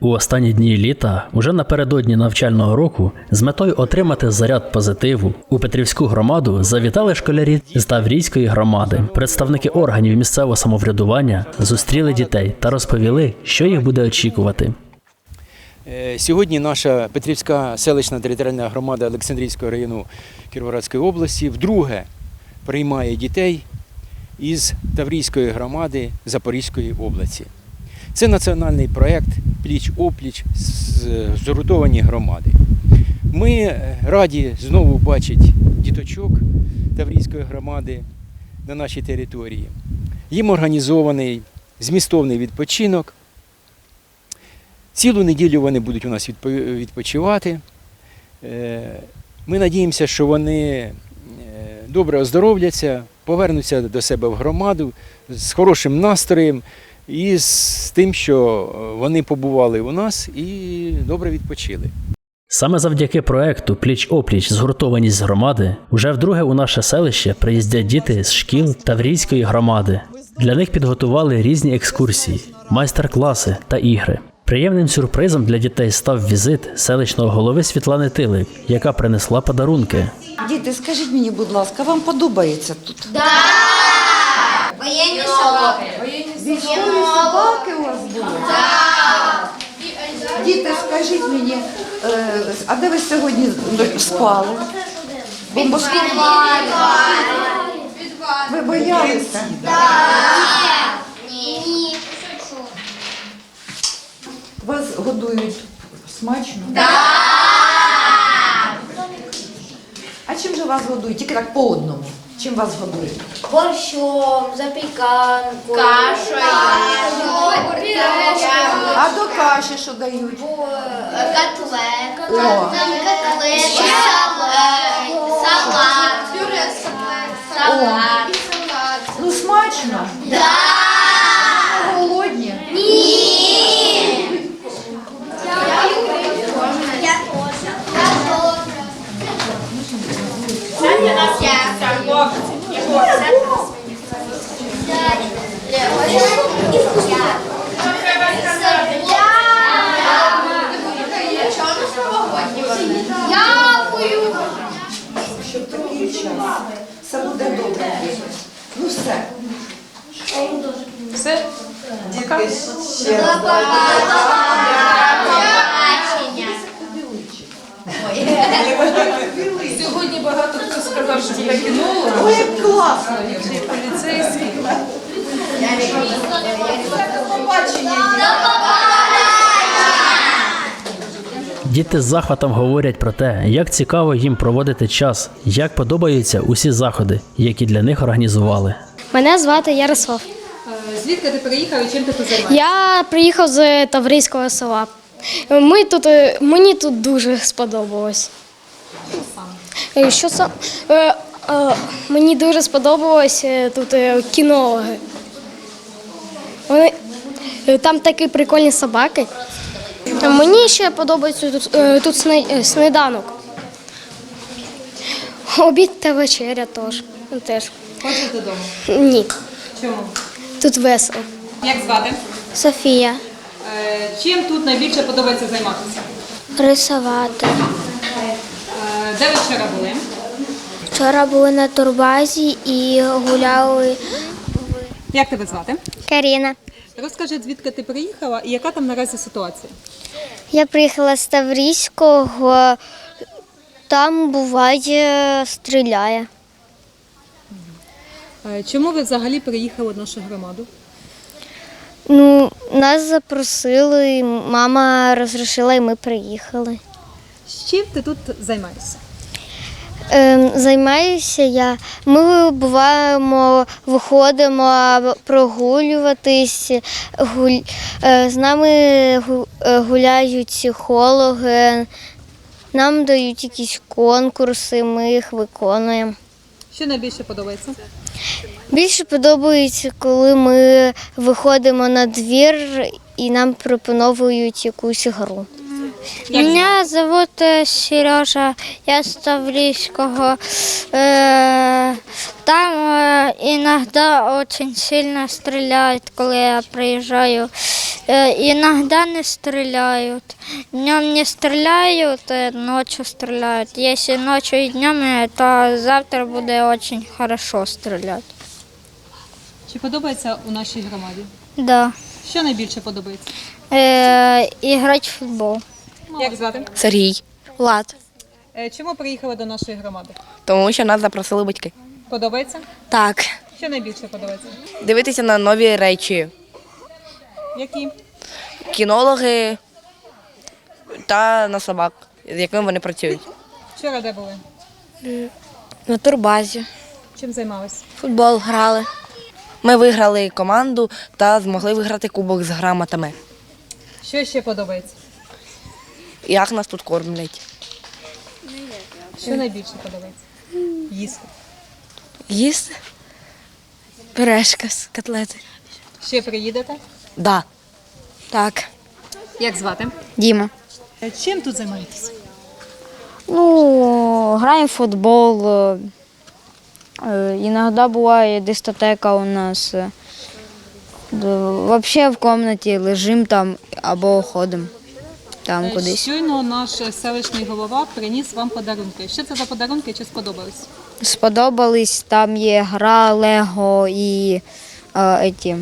У останні дні літа, уже напередодні навчального року, з метою отримати заряд позитиву у Петрівську громаду завітали школярі з Таврійської громади. Представники органів місцевого самоврядування зустріли дітей та розповіли, що їх буде очікувати. Е, Сьогодні наша Петрівська селищна територіальна громада Олександрійського району Кіровоградської області вдруге приймає дітей із Таврійської громади Запорізької області. Це національний проєкт Пліч-опліч з- згуртовані громади. Ми е, раді знову бачити діточок Таврійської громади на нашій території. Їм організований змістовний відпочинок. Цілу неділю вони будуть у нас відпочивати. Е, Ми надіємося, що вони е, добре оздоровляться, повернуться до себе в громаду з хорошим настроєм і з тим, що е, вони побували у нас і добре відпочили. Саме завдяки проекту Пліч-опліч згуртованість громади уже вдруге у наше селище приїздять діти з шкіл Таврійської громади. Для них підготували різні екскурсії, майстер-класи та ігри. Приємним сюрпризом для дітей став візит селищного голови Світлани Тилик, яка принесла подарунки. Діти, скажіть мені, будь ласка, вам подобається тут? Воєнні собаки. Військові собаки у вас були? Діти, скажіть мені, е, а де ви сьогодні спали? Бомбосховали? Ви боялися? Ні. Вас годують смачно? А чим же вас годують? Тільки так по одному. Чим вас годують? Борщом, запіканкою, кашею, А до каші що дають? котлет, О. котлет, салат, салат. Ну смачно? Да. Голодні? Я Дякую. Щоб такий час. Все буде добре. Ну все. Все? Дітки ще раз. Сьогодні багато хто сказав, що я кінолог, Ой, як класно. чи поліцейський. Діти з захватом говорять про те, як цікаво їм проводити час, як подобаються усі заходи, які для них організували. Мене звати Ярослав. Звідки ти приїхав і чим ти тут займаєшся? Я приїхав з Таврійського села. Ми тут, е, мені тут дуже сподобалось. Е, Що сам? Е, Мені дуже сподобалось тут кінологи. Вони, там такі прикольні собаки. Мені ще подобається тут, тут сніданок. Обід та вечеря теж. теж. Хочеш додому? Ні, Чому? тут весело. Як звати? Софія. Е, Чим тут найбільше подобається займатися? Рисувати. Е, Де ви вчора були? Вчора були на турбазі і гуляли. Як тебе звати? Каріна. Розкажи, звідки ти приїхала і яка там наразі ситуація? Я приїхала з Таврійського, там буває стріляє. Е, Чому ви взагалі приїхали в нашу громаду? Ну, нас запросили, мама розрішила, і ми приїхали. З чим ти тут займаєшся? Ем, займаюся я. Ми буваємо, виходимо прогулюватись. Гуль... е, З нами е, гуляють психологи, нам дають якісь конкурси, ми їх виконуємо. Що найбільше подобається? Більше подобається, коли ми виходимо на двір і нам пропонують якусь гру. Меня зовут э, Сережа, я с Таврийского. Э, Там э, иногда очень сильно стреляют, когда я приезжаю. Э, Иногда не стреляют. Днем не стреляют, э, ночью стреляют. Если ночью и днем, э, то завтра будет очень хорошо стрелять. Чи подобається у нашій громаді? Да. Що найбільше подобається? Э, Играть в футбол. Як звати? Сергій. Влад. Е, Чому приїхали до нашої громади? Тому що нас запросили батьки. Подобається? Так. Що найбільше подобається? Дивитися на нові речі. Які? Кінологи та на собак, з якими вони працюють. Вчора де були? На турбазі. Чим займались? Футбол грали. Ми виграли команду та змогли виграти кубок з грамотами. Що ще подобається? Як нас тут кормлять? Що найбільше подобається? Їсти. Їсти? Пюрешка з котлети. Ще приїдете? Да. Так. Як звати? Дима. Е, Чим тут займаєтесь? Ну, граем в футбол. э, э, Иногда бывает дискотека у нас. э, да, Вообще в комнате лежим там або ходимо там Е, кудись. Щойно наш селищний голова приніс вам подарунки. Що це за подарунки? Чи сподобались? Сподобались, там є гра, Лего і е, еті,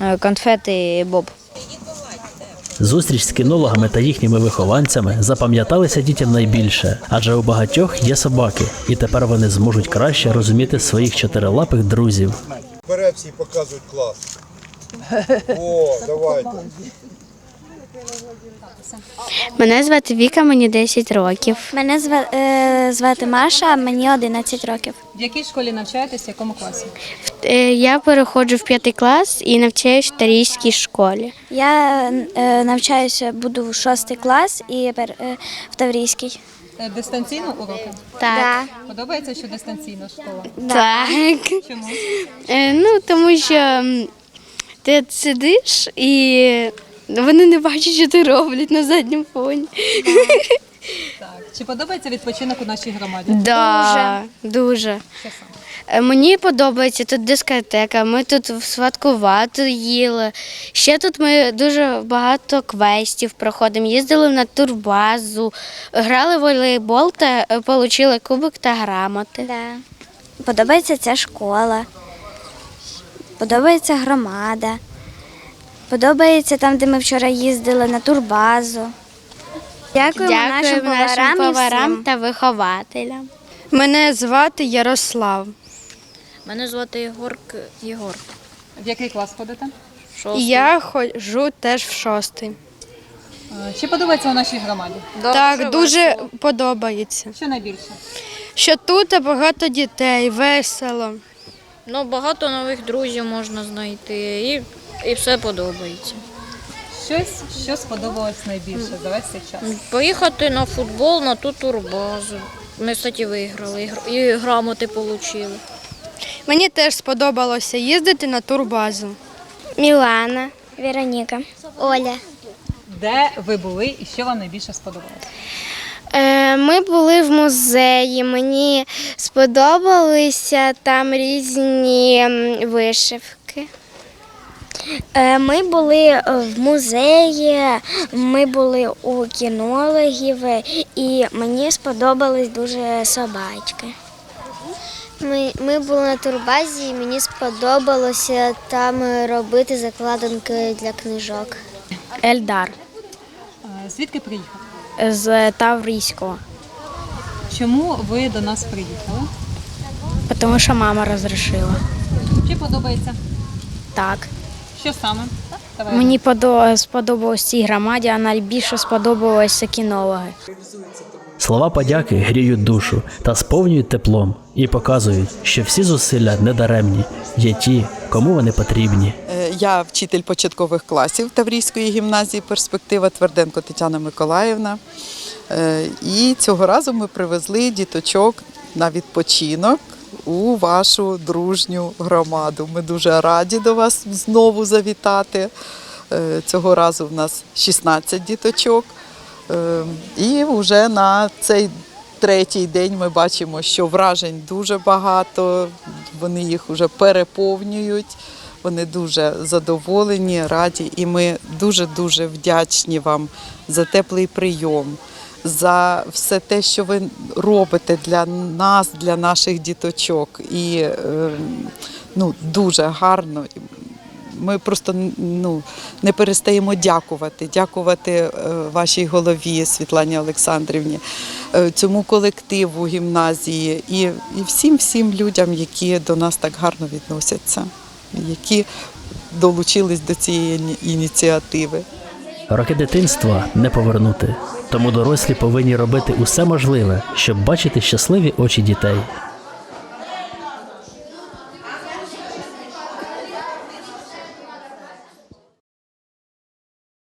е, конфети Боб. Зустріч з кінологами та їхніми вихованцями запам'яталися дітям найбільше, адже у багатьох є собаки, і тепер вони зможуть краще розуміти своїх чотирилапих друзів. Вперед всі показують клас. О, давайте. Мене звати Віка, мені 10 років. Мене звати Маша, мені 11 років. В якій школі навчаєтесь, в якому класі? Е, Я переходжу в п'ятий клас і навчаюсь в Тарійській школі. Я е, навчаюся, буду в 6 клас і в Таврійській. Е, Дистанційно уроки? Так. Подобається, що дистанційна школа? Так. Чому? Е, Ну, тому що ти сидиш і вони не бачать, що ти роблять на задньому фоні. Так. Чи подобається відпочинок у нашій громаді? Да, дуже. Що саме? Е, Мені подобається тут дискотека. Ми тут святкувати їли. Ще тут ми дуже багато квестів проходимо. Їздили на турбазу, грали в волейбол та е, отримали кубок та грамоти. Да. Подобається ця школа. Подобається громада. Подобається там, де ми вчора їздили на турбазу. Дякуємо, нашим поварам, і поварам всім. та вихователям. Мене звати Ярослав. Мене звати Єгор. Єгор. В який клас ходите? І я ходжу теж в шостий. Е, Чи подобається у нашій громаді? так, дуже подобається. Що найбільше? Що тут багато дітей, весело. Ну, багато нових друзів можна знайти і, і все подобається. Щось, що сподобалось найбільше за весь цей час? Поїхати на футбол на ту турбазу. Ми, кстати, виграли і грамоти отримали. Мені теж сподобалося їздити на турбазу. Мілана. Вероніка. Оля. Де ви були і що вам найбільше сподобалось? Е, Ми були в музеї. Мені сподобалися там різні вишивки. Е, Ми були в музеї, ми були у кінологів, і мені сподобались дуже собачки. Ми, ми були на турбазі, і мені сподобалося там робити закладинки для книжок. Ельдар Е, Звідки приїхали? з Таврійського, Чому ви до нас приїхали? тому що мама розрішила. Чи подобається? Так. Що саме? Давай. Мені подо- сподобалось цій громаді, а найбільше сподобалося кінологи. Слова подяки гріють душу та сповнюють теплом і показують, що всі зусилля недаремні, є ті, кому вони потрібні. Е, Я вчитель початкових класів Таврійської гімназії Перспектива Тверденко Тетяна Миколаївна. Е, І цього разу ми привезли діточок на відпочинок у вашу дружню громаду. Ми дуже раді до вас знову завітати. Е, Цього разу в нас 16 діточок. Е, І вже на цей третій день ми бачимо, що вражень дуже багато, вони їх вже переповнюють. Вони дуже задоволені, раді, і ми дуже-дуже вдячні вам за теплий прийом, за все те, що ви робите для нас, для наших діточок. І е, ну, дуже гарно. Ми просто ну, не перестаємо дякувати, дякувати е, вашій голові Світлані Олександрівні, е, цьому колективу гімназії і, і всім всім людям, які до нас так гарно відносяться, які долучились до цієї ініціативи. Роки дитинства не повернути. Тому дорослі повинні робити усе можливе, щоб бачити щасливі очі дітей.